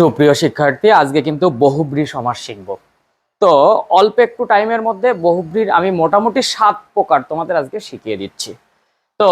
সুপ্রিয় শিক্ষার্থী, আজকে কিন্তু বহুব্রী সমাস শিখব। তো অল্প একটু টাইমের মধ্যে বহুব্রীর আমি মোটামুটি সাত প্রকার তোমাদের আজকে শিখিয়ে দিচ্ছি। তো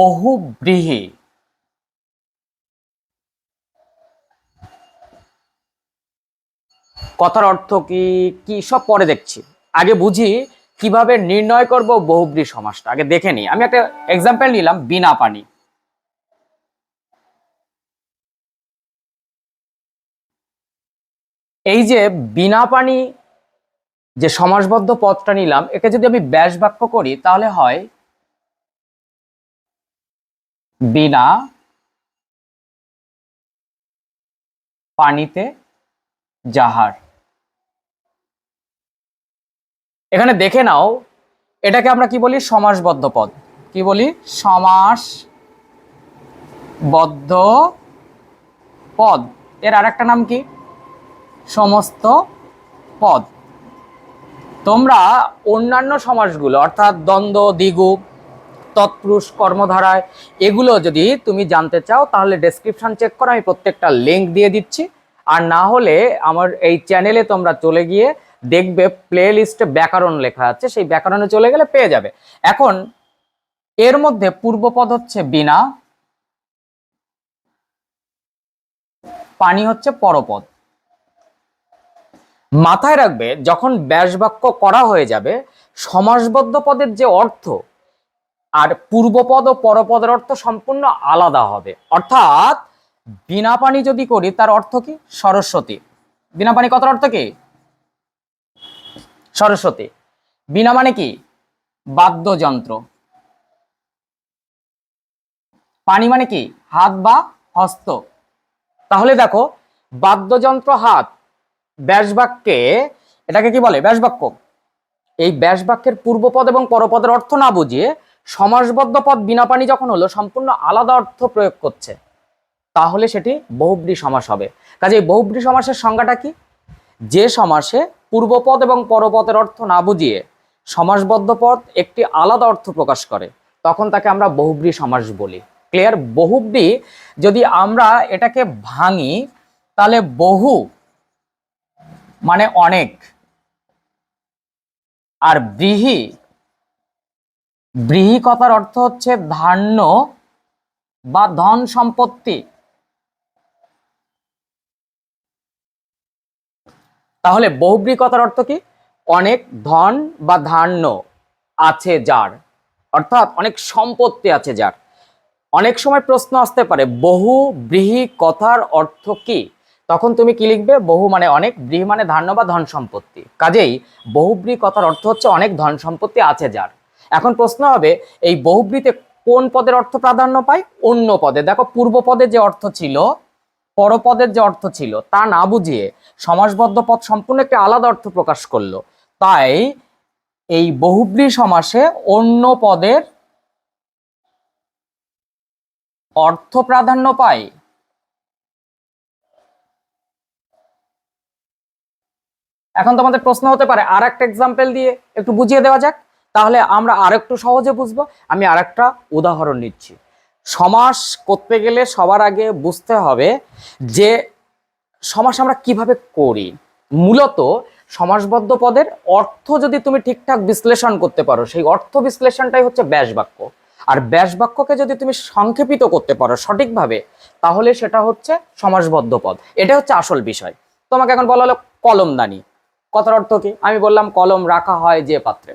বহুব্রীহি। কথার অর্থ কি কি, সব পরে দেখছি। আগে বুঝি কীভাবে নির্ণয় করব বহুব্রী সমাসটা আগে দেখে নিই। আমি একটা এক্সাম্পল নিলাম, বিনা পানি। এই যে বিনা পানি যে সমাসবদ্ধ পদটা নিলাম, একে যদি আমি ব্যাস বাক্য করি, তাহলে হয় বিনা পানিতে জাহার এখানে দেখে নাও, এটাকে আমরা কি বলি? সমাসবদ্ধ পদ কি বলি? সমাসবদ্ধ পদ এর আরেকটা নাম কি? সমস্ত পদ। তোমরা অন্যান্য সমাসগুলো, অর্থাৎ দ্বন্দ্ব, দ্বিগু, তৎপুরুষ, কর্মধারায়, এগুলো যদি তুমি জানতে চাও, তাহলে ডেসক্রিপশন চেক করো, আমি প্রত্যেকটা লিঙ্ক দিয়ে দিচ্ছি। আর না হলে আমার এই চ্যানেলে তোমরা চলে গিয়ে দেখবে প্লে লিস্টে ব্যাকরণ লেখা আছে, সেই ব্যাকরণে চলে গেলে পেয়ে যাবে। এখন, এর মধ্যে পূর্বপদ হচ্ছে বিনা, পানি হচ্ছে পরপদ। মাথায় রাখবে, যখন ব্যাসবাক্য করা হয়ে যাবে, সমাসবদ্ধ পদের যে অর্থ আর পূর্বপদ ও পরপদের অর্থ সম্পূর্ণ আলাদা হবে। অর্থাৎ বিনা পানি যদি করি, তার অর্থ কি? সরস্বতী। বিনা পানি কথার অর্থ কি? সরস্বতী। বিনা মানে কি? বাদ্যযন্ত্র। পানি মানে কি? হাত বা হস্ত। তাহলে দেখো, বাদ্যযন্ত্র হাত ব্যাসবাক্যে, এটাকে কি বলে? ব্যাসবাক্য। এই ব্যাসবাক্যের পূর্বপদ এবং পরপদের অর্থ না বুঝিয়ে সমাসবদ্ধ পদ বিনা পানি যখন হলো, সম্পূর্ণ আলাদা অর্থ প্রয়োগ করছে, তাহলে সেটি বহুব্রী সমাস হবে। কাজে এই বহুব্রী সমাসের সংজ্ঞাটা কি? যে সমাসে পূর্বপদ এবং পরপদের অর্থ না বুঝিয়ে সমাসবদ্ধ পদ একটি আলাদা অর্থ প্রকাশ করে, তখন তাকে আমরা বহুব্রী সমাস বলি। ক্লিয়ার? বহুব্রী, যদি আমরা এটাকে ভাঙি, তাহলে বহু মানে অনেক। আর ব্রিহি ব্রিহি কথার অর্থ হচ্ছে ধান্য বা ধন সম্পত্তি। তাহলে বহুব্রী কথার অর্থ কি? অনেক ধন বা ধান্য আছে যার। অর্থাৎ অনেক সম্পত্তি আছে যার। অনেক সময় প্রশ্ন আসতে পারে বহু ব্রিহি কথার অর্থ কি? তখন তুমি কি লিখবে? বহু মানে অনেক ব্রিহি মানে ধান্য বা ধন সম্পত্তি। কাজেই বহুব্রী কথার অর্থ হচ্ছে অনেক ধন সম্পত্তি আছে যার। এখন প্রশ্ন হবে, এই বহুব্রীতে কোন পদের অর্থ প্রাধান্য পায়? অন্য পদে। দেখো, পূর্ব পদে যে অর্থ ছিল, পরপদের যে অর্থ ছিল, তা না বুঝিয়ে সমাসবদ্ধ পদ সম্পূর্ণ একটি আলাদা অর্থ প্রকাশ করল। তাই এই বহুব্রী সমাসে অন্য পদের অর্থ প্রাধান্য পায় এখন তোমাদের প্রশ্ন হতে পারে আর একটা এক্সাম্পল দিয়ে একটু বুঝিয়ে দেওয়া যাক। তাহলে আমরা আর একটু সহজে বুঝব। আমি আর একটা উদাহরণ নিচ্ছি। সমাস করতে গেলে সবার আগে বুঝতে হবে যে সমাস আমরা কীভাবে করি। মূলত সমাসবদ্ধ পদের অর্থ যদি তুমি ঠিকঠাক বিশ্লেষণ করতে পারো, সেই অর্থ বিশ্লেষণটাই হচ্ছে ব্যাস বাক্য আর ব্যাস বাক্যকে যদি তুমি সংক্ষেপিত করতে পারো সঠিকভাবে, তাহলে সেটা হচ্ছে সমাসবদ্ধ পদ। এটা হচ্ছে আসল বিষয়। তোমাকে এখন বলা হলো কলমদানি। কথার অর্থ কি? আমি বললাম কলম রাখা হয় যে পাত্রে।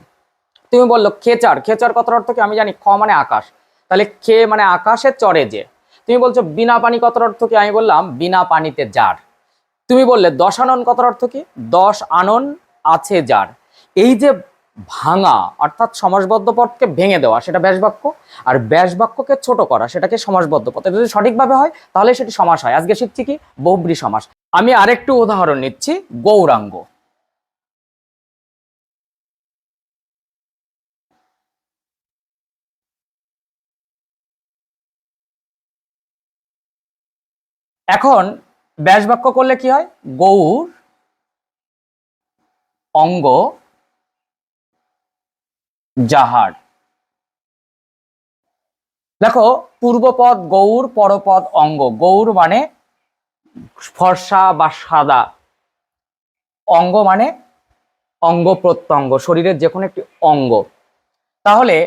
তুমি বলল খেচার খেচার কথার অর্থ কি? আমি জানি খ মানে আকাশ। তাহলে খে মানে আকাশে চড়ে যে। তুমি বলছো বিনা পানি কথার অর্থ কি? আমি বললাম বিনা পানিতে যার। তুমি বললে দশ আনন কথার অর্থ কি? দশ আনন আছে যার। এই যে ভাঙা, অর্থাৎ সমাসবদ্ধ পথকে ভেঙে দেওয়া, সেটা ব্যাসবাক্য। আর ব্যাসবাক্যকে ছোট করা, সেটাকে সমাসবদ্ধ এটা যদি সঠিকভাবে হয়, তাহলে সেটি সমাস হয়। আজকে শিখছি কি? বহুব্রী সমাস। আমি আরেকটু উদাহরণ নিচ্ছি, গৌরাঙ্গ। এখন ব্যাস বাক্য করলে কি হয়? গৌর, অঙ্গ জাহার দেখো, পূর্বপদ গৌর, পরপদ অঙ্গ। গৌর মানে ফর্সা বা সাদা। অঙ্গ মানে অঙ্গ প্রত্যঙ্গ, শরীরের যে কোনো একটি অঙ্গ। তাহলে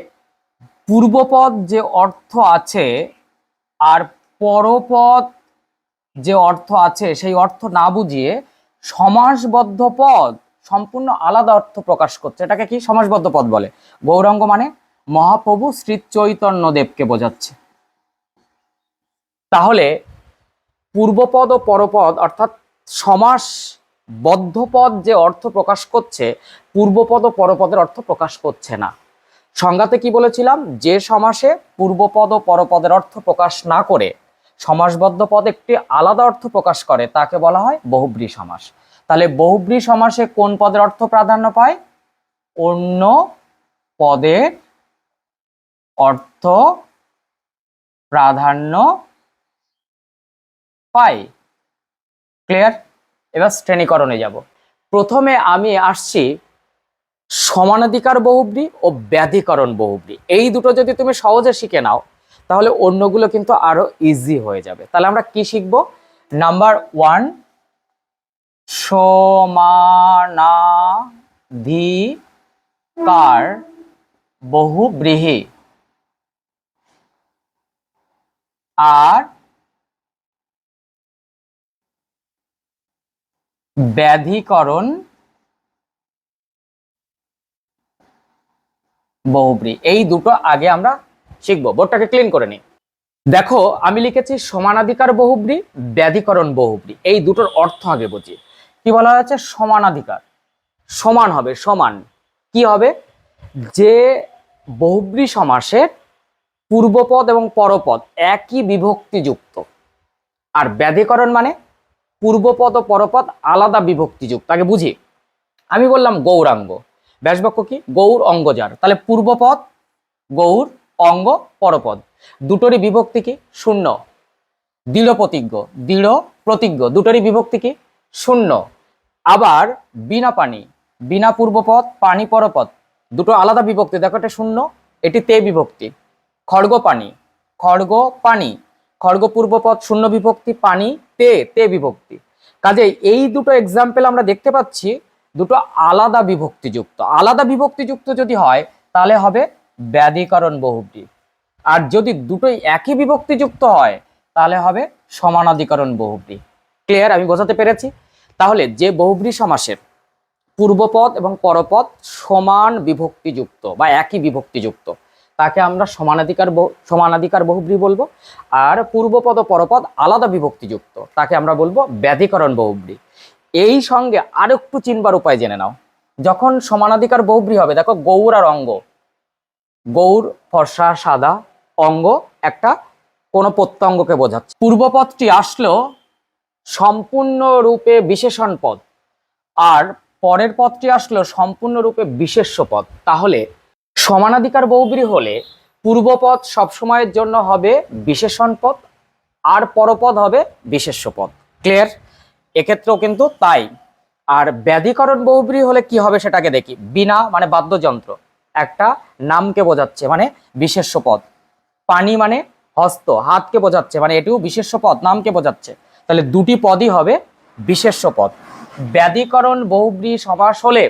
পূর্বপদ যে অর্থ আছে, আর পরপদ যে অর্থ আছে, সেই অর্থ না বুঝিয়ে সমাসবদ্ধ পদ, সম্পূর্ণ আলাদা অর্থ প্রকাশ করছে। এটাকে কি সমাসবদ্ধ পদ বলে? গৌরাঙ্গ মানে মহাপ্রভু শ্রী চৈতন্য দেবকে বোঝাচ্ছে। তাহলে পূর্বপদ ও পরপদ, অর্থাৎ সমাস বদ্ধ পদ যে অর্থ প্রকাশ করছে, পূর্বপদ ও পরপদের অর্থ প্রকাশ করছে না। সংজ্ঞাতে কি বলেছিলাম? যে সমাসে পূর্বপদ ও পরপদের অর্থ প্রকাশ না করে সমাসবদ্ধ পদ একটি আলাদা অর্থ প্রকাশ করে, তাকে বলা হয় বহুব্রী সমাস। তাহলে বহুব্রী সমাসে কোন পদের অর্থ প্রাধান্য পায়? অন্য পদের অর্থ প্রাধান্য পায়। ক্লিয়ার? এবার শ্রেণীকরণে যাব। প্রথমে আমি আসছি সমানাধিকার বহুব্রী ও ব্যাধিকরণ বহুব্রী। এই দুটো যদি তুমি সহজে শিখে নাও তাহলে অন্যগুলো কিন্তু আরও ইজি হয়ে যাবে। তাহলে আমরা কি শিখব? নাম্বার ওয়ান সমানাধিকার বহুব্রীহি? আর ব্যাধিকরণ বহুব্রী এই দুটো আগে আমরা শিখব, বোর্ডটাকে ক্লিন করে নিই। দেখো, আমি লিখেছি সমানাধিকার বহুব্রী, ব্যাধিকরণ বহুব্রী। এই দুটোর অর্থ আগে বুঝি। কি বলা হয়েছে? সমানাধিকার। সমান হবে, সমান। কি হবে? যে বহুব্রী সমাসের পূর্বপদ এবং পরপদ একই বিভক্তিযুক্ত। আর ব্যাধিকরণ মানে পূর্বপদ ও পরপদ আলাদা বিভক্তিযুক্ত। আগে বুঝি। আমি বললাম গৌরাঙ্গ। ব্যাসবাক্য কি? গৌর অঙ্গজার। তাহলে পূর্বপদ, গৌর অঙ্গ পরপদ। দুটোরই বিভক্তি কি? শূন্য। দৃঢ় প্রতিজ্ঞ দৃঢ় প্রতিজ্ঞ, দুটোরই বিভক্তি কি? শূন্য। আবার বিনা পানি, বিনা পূর্বপদ, পানি পরপদ, দুটো আলাদা বিভক্তি। দেখো এটা শূন্য, এটি তে বিভক্তি। খড়গ পানি খড়গ পানি, খড়গ পূর্বপদ, শূন্য বিভক্তি, পানি তে তে বিভক্তি। কাজে এই দুটো এক্সাম্পল আমরা দেখতে পাচ্ছি, দুটো আলাদা বিভক্তিযুক্ত। আলাদা বিভক্তিযুক্ত যদি হয়, তাহলে হবে ব্যাধিকরণ বহুব্রী আর যদি দুটোই একই বিভক্তিযুক্ত হয়, তাহলে হবে সমানাধিকরণ বহুব্রী ক্লিয়ার আমি বোঝাতে পেরেছি? তাহলে যে বহুব্রী সমাসের পূর্বপদ এবং পরপদ সমান বিভক্তিযুক্ত বা একই বিভক্তিযুক্ত, তাকে আমরা সমানাধিকার সমানাধিকার বহুব্রী বলব। আর পূর্বপদ ও পরপদ আলাদা বিভক্তিযুক্ত, তাকে আমরা বলব ব্যাধিকরণ বহুব্রী এই সঙ্গে আরেকটু চিনবার উপায় জেনে নাও। যখন সমানাধিকার বহুব্রী হবে, দেখো গৌর আর অঙ্গ গৌর, ফর্সা, সাদা, অঙ্গ একটা কোনো প্রত্যঙ্গকে বোঝাচ্ছে। পূর্বপদটি আসলো সম্পূর্ণরূপে বিশেষণ পদ। আর পরের পদটি আসলো সম্পূর্ণরূপে বিশেষ্য পদ। তাহলে সমানাধিকার বহুব্রী হলে পূর্বপদ সবসময়ের জন্য হবে বিশেষণ পদ, আর পরপদ হবে বিশেষ্য পদ। ক্লিয়ার? এক্ষেত্রেও কিন্তু তাই। আর ব্যাধিকরণ বহুব্রী হলে কি হবে সেটাকে দেখি। বিনা মানে বাদ্যযন্ত্র। একটা নামকে বোঝাচ্ছে মানে বিশেষ্য পদ। পানি মানে হস্ত, হাতকে বোঝাচ্ছে মানে এটিও বিশেষ্য পদ, নামকে বোঝাচ্ছে। তাহলে দুটি পদই হবে বিশেষ্য পদ। ব্যাধিকরণ বহুব্রী সমাস হলে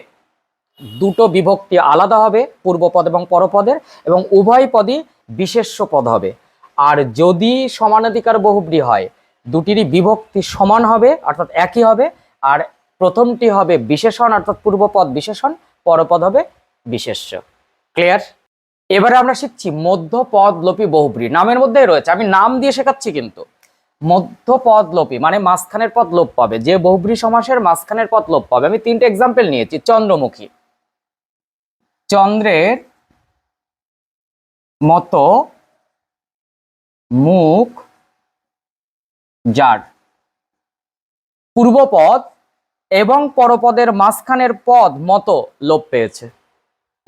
দুটো বিভক্তি আলাদা হবে পূর্বপদ এবং পরপদের এবং উভয় পদই বিশেষ্য পদ হবে। আর যদি সমানাধিকার বহুব্রী হয়, দুটিরই বিভক্তি সমান হবে, অর্থাৎ একই হবে, আর প্রথমটি হবে বিশেষণ, অর্থাৎ পূর্বপদ বিশেষণ পরপদ হবে বিশেষ্য। ক্লিয়ার এবারে আমরা শিখছি মধ্যপদ লোপী বহুব্রী। নামের মধ্যেই রয়েছে। আমি নাম দিয়ে শেখাচ্ছি কিন্তু। মধ্যপদ লোপী মানে মাঝখানের পদ লোপ পাবে। যে বহুব্রী সমাসের মাঝখানের পদ লোপ পাবে। আমি তিনটে এক্সাম্পল নিয়েছি। চন্দ্রমুখী। চন্দ্রের মতো মুখ যার পূর্বপদ এবং পরপদের মাঝখানের পদ মতো লোপ পেয়েছে।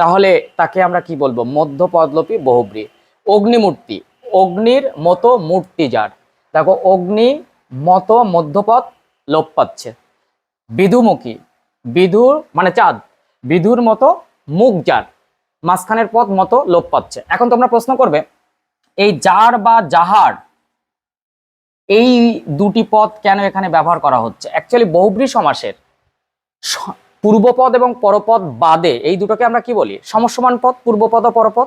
তাহলে তাকে আমরা কি বলব? মধ্যপদলোপী, বহুব্রী। অগ্নিমূর্তি, অগ্নির মতো মূর্তি যার। দেখো, অগ্নি মতো মধ্যপদ লোপ পাচ্ছে। বিধুমুখী বিধুর মানে চাঁদ বিধুর মতো মুখ যার। মাঝখানের পথ মতো লোপ পাচ্ছে। এখন তোমরা প্রশ্ন করবে, এই যার বা যাহার, এই দুটি পদ কেন এখানে ব্যবহার করা হচ্ছে? অ্যাকচুয়ালি বহুব্রী সমাসের পূর্বপদ এবং পরপদ বাদে এই দুটোকে আমরা কি বলি? সমসমান পদ, পূর্বপদ ও পরপদ।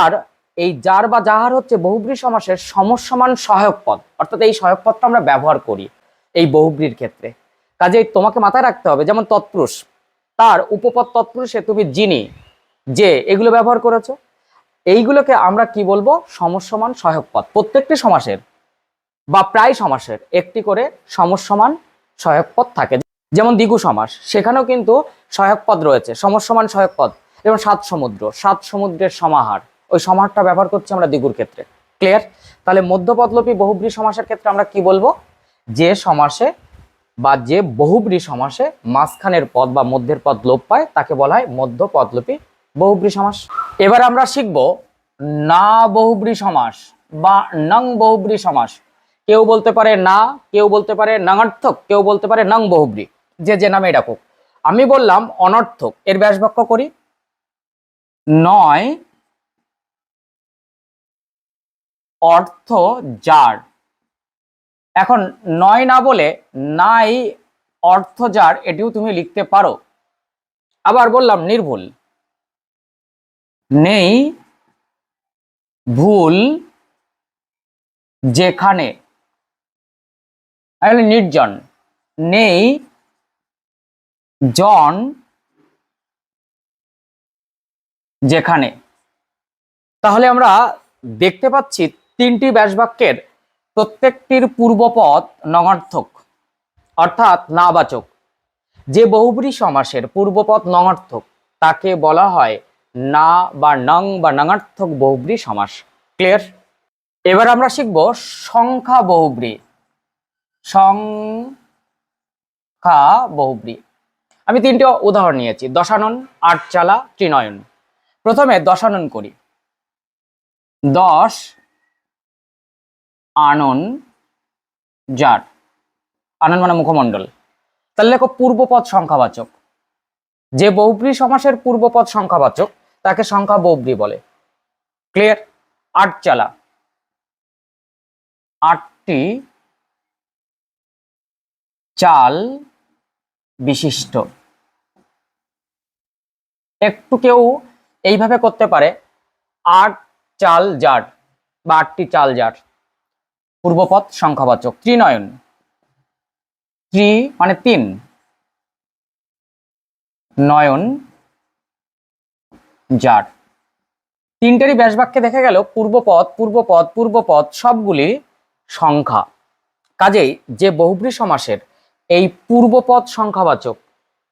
আর এই যার বা যাহার হচ্ছে বহুব্রী সমাসের সমসমান সহায়ক পদ, অর্থাৎ এই সহায়ক পদটা আমরা ব্যবহার করি এই বহুব্রীর ক্ষেত্রে। কাজেই তোমাকে মাথায় রাখতে হবে, যেমন তৎপুরুষ, তার উপপদ তৎপুরুষে তুমি যিনি যে এগুলো ব্যবহার করেছ, এইগুলোকে আমরা কি বলব? সমসমান সহায়ক পদ। প্রত্যেকটি সমাসের বা প্রায় সমাসের একটি করে সমসমান সহায়ক পদ থাকে। যেমন দ্বিগু সমাস, সেখানেও কিন্তু সহায়ক পদ রয়েছে, সমসমান সহায়ক পদ। যেমন সাত সমুদ্র, সাত সমুদ্রের সমাহার, ওই সমাহারটা ব্যবহার করছি আমরা দ্বিগুর ক্ষেত্রে। ক্লিয়ার তাহলে মধ্যপদলোপী বহুব্রী সমাসের ক্ষেত্রে আমরা কি বলব? যে সমাসে বা যে বহুব্রী সমাসে মাঝখানের পদ বা মধ্যের পদ লোপ পায়, তাকে বলা হয় মধ্য পদলোপী বহুব্রী সমাস। এবার আমরা শিখব না বহুব্রী সমাস বা নং বহুব্রী সমাস। কেউ বলতে পারে না, কেউ বলতে পারে নাঙার্থক, কেউ বলতে পারে নং বহুব্রী। যে যে নামে ডাকুক। আমি বললাম অনর্থক, এর ব্যাসবাক্য করি। নয়, অর্থ যার। এখন নয় না বলে নাই, অর্থ যার, এটিও তুমি লিখতে পারো। আবার বললাম নির্ভুল। নেই, ভুল, যেখানে। নির্জন। নেই জন যেখানে। তাহলে আমরা দেখতে পাচ্ছি তিনটি ব্যাসবাক্যের প্রত্যেকটির পূর্বপদ নঙার্থক, অর্থাৎ নাবাচক। যে বহুব্রী সমাসের পূর্বপদ নঙার্থক, তাকে বলা হয় না বা নং বা নঙার্থক বহুব্রী সমাস। ক্লিয়ার? এবার আমরা শিখব সংখ্যা বহুব্রী সংখ্যা বহুব্রী আমি তিনটে উদাহরণ নিয়েছি, দশানন, আটচালা, ত্রিনয়ন। প্রথমে দশানন করি। দশ, আনন যার আনন মানে মুখমণ্ডল। তাহলে লেখো পূর্বপদ সংখ্যাবাচক। যে বহুব্রী সমাসের পূর্বপদ সংখ্যাবাচক, তাকে সংখ্যা বহুব্রী বলে। ক্লিয়ার? আট চালা আটটি চাল বিশিষ্ট। একটু কেউ এইভাবে করতে পারে, আট চাল জাট বা আটটি চাল জাট। পূর্বপদ সংখ্যাবাচক, ত্রিনয়ন। ত্রি মানে তিন। নয়ন জাট। তিনটেরই ব্যাসবাক্যে দেখা গেল পূর্বপদ পূর্বপদ পূর্বপদ সবগুলি সংখ্যা। কাজেই যে বহুব্রী সমাসের এই পূর্বপদ সংখ্যাবাচক,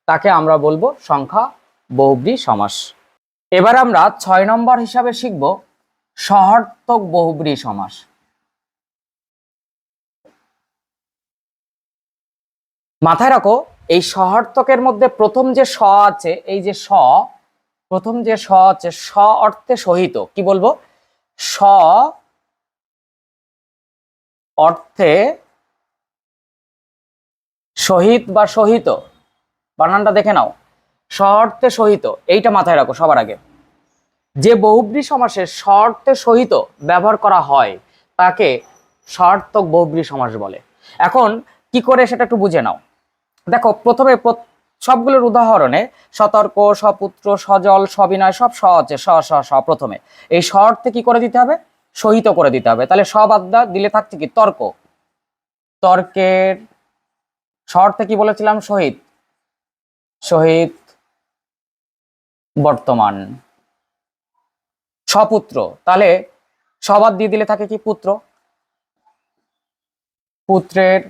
তাকে আমরা বলব সংখ্যা বহুব্রী সমাস। এবার আমরা ছয় নম্বর হিসাবে শিখব সহার্থক বহুব্রী সমাস। মাথায় রাখো, এই সহার্থকের মধ্যে প্রথম যে স আছে, এই যে স, প্রথম যে স আছে, স অর্থে সহিত, কি বলব? স অর্থে সহিত বা সহিত বানানটা দেখে নাও। শর্তে সহিত এইটা মাথায় রাখো সবার আগে। যে বহুব্রী সমাসে শর্তে সহিত ব্যবহার করা হয়, তাকে সার্থক বহুব্রী সমাস বলে। এখন কি করে সেটা একটু বুঝে নাও। দেখো, প্রথমে সবগুলোর উদাহরণে সতর্ক, সপুত্র, সজল, সবিনয়, সব স আছে, স স স, প্রথমে। এই শর্তে কি করে দিতে হবে? সহিত করে দিতে হবে। তাহলে সব আড্ডা দিলে থাকছে কি? তর্ক। তর্কের শর্তে কি বলেছিলাম? শহীদ। শহীদ বর্তমান। সপুত্র তাহলে সবাদ দিয়ে দিলে থাকে কি পুত্র? পুত্রের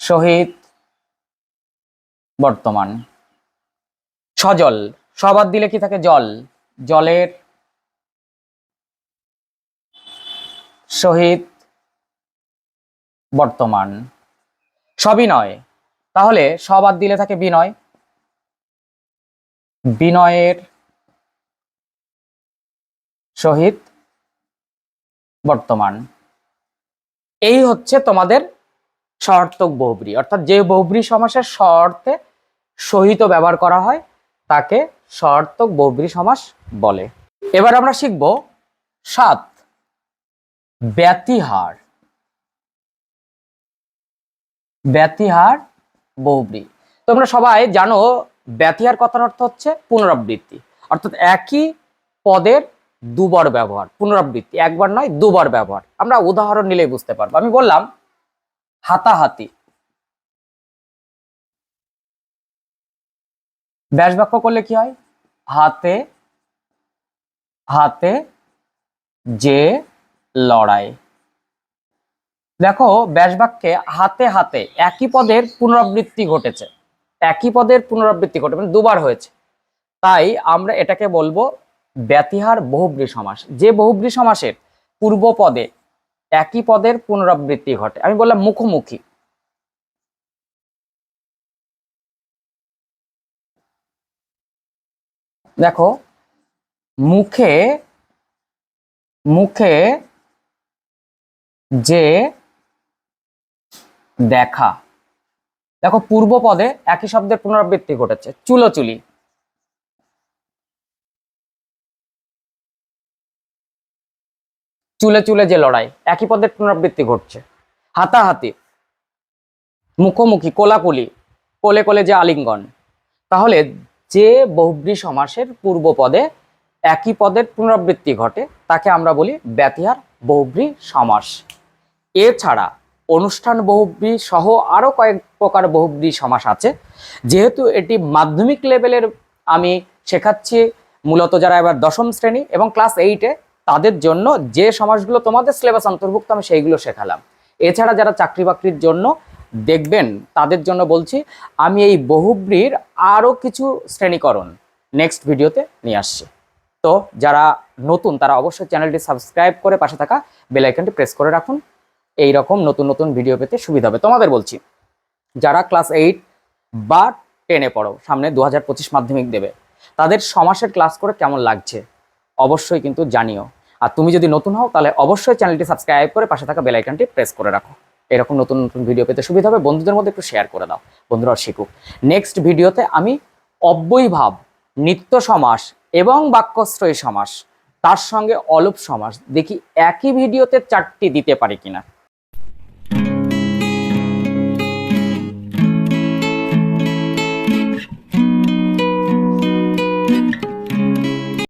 শহীদ বর্তমান। সজল। সবাদ দিলে কি থাকে? জল। জলের শহীদ বর্তমান। সবিনয় তাহলে সবাদ দিলে থাকে বিনয়। বিনয়ের সহিত বর্তমান। এই হচ্ছে তোমাদের সহার্থক বহুব্রী। অর্থাৎ যে বহুব্রী সমাসের শর্তে সহিত ব্যবহার করা হয়, তাকে সহার্থক বহুব্রী সমাস বলে। এবার আমরা শিখব সাত ব্যতিহার। ব্যতিহার বহুব্রী তোমরা সবাই জানো ব্যতিহার কথার অর্থ হচ্ছে পুনরাবৃত্তি। অর্থাৎ একই পদের দুবার ব্যবহার, পুনরাবৃত্তি। একবার নয়, দুবার ব্যবহার। আমরা উদাহরণ নিলেই বুঝতে পারব। আমি বললাম, হাতাহাতি। ব্যাস বাক্য করলে কি হয়? হাতে হাতে যে লড়াই। দেখো ব্যাস বাক্যে হাতে হাতে একই পদের পুনরাবৃত্তি ঘটেছে। একই পদের পুনরাবৃত্তি ঘটে মানে দুবার হয়েছে। তাই আমরা এটাকে বলব ব্যতিহার বহুব্রী সমাস। যে বহুব্রী সমাসের পূর্ব পদে একই পদের পুনরাবৃত্তি ঘটে। আমি বললাম মুখোমুখি। দেখো, মুখে মুখে যে দেখা। দেখো, পূর্ব পদে একই শব্দের পুনরাবৃত্তি ঘটেছে। চুলোচুলি। চুলে চুলে যে লড়াই, একই পদের পুনরাবৃত্তি ঘটছে। হাতাহাতি। মুখোমুখি, কোলাকুলি, কোলে কোলে যে আলিঙ্গন। তাহলে যে বহুব্রী সমাসের পূর্ব পদে একই পদের পুনরাবৃত্তি ঘটে, তাকে আমরা বলি ব্যতিহার বহুব্রী সমাস। এছাড়া অনুষ্ঠান বহুব্রী সহ আরও কয়েক প্রকার বহুব্রী সমাস আছে। যেহেতু এটি মাধ্যমিক লেভেলের, আমি শেখাচ্ছি মূলত যারা এবার দশম শ্রেণি এবং ক্লাস এইটে তাদের জন্য যে সমাসগুলো তোমাদের সিলেবাস অন্তর্ভুক্ত আমি সেইগুলো শেখালাম। এছাড়া যারা চাকরি বাকরির জন্য দেখবেন, তাদের জন্য বলছি, আমি এই বহুব্রীর আরও কিছু শ্রেণীকরণ নেক্সট ভিডিওতে নিয়ে আসছি। তো যারা নতুন, তারা অবশ্যই চ্যানেলটি সাবস্ক্রাইব করে পাশে থাকা বেল আইকনটি প্রেস করে রাখুন। এই রকম নতুন নতুন ভিডিও পেতে সুবিধা হবে। তোমাদের বলছি, যারা ক্লাস এইট বা টেনে পড়ো, সামনে দু হাজার পঁচিশ মাধ্যমিক দেবে, তাদের সমাসের ক্লাস করে কেমন লাগছে? অবশ্যই কিন্তু জানিও। আর তুমি যদি নতুন হও, তাহলে অবশ্যই চ্যানেলটি সাবস্ক্রাইব করে পাশে থাকা বেল আইকনটি প্রেস করে রাখো। এরকম নতুন নতুন ভিডিও পেতে সুবিধা হবে। বন্ধুদের মধ্যে একটু শেয়ার করে দাও বন্ধুরা শিখুক। নেক্সট ভিডিওতে আমি অব্যয় ভাব নিত্য সমাস এবং বাক্যশ্রয়ী সমাস, তার সঙ্গে অলপ সমাস, দেখি একই ভিডিওতে চারটি দিতে পারি কিনা।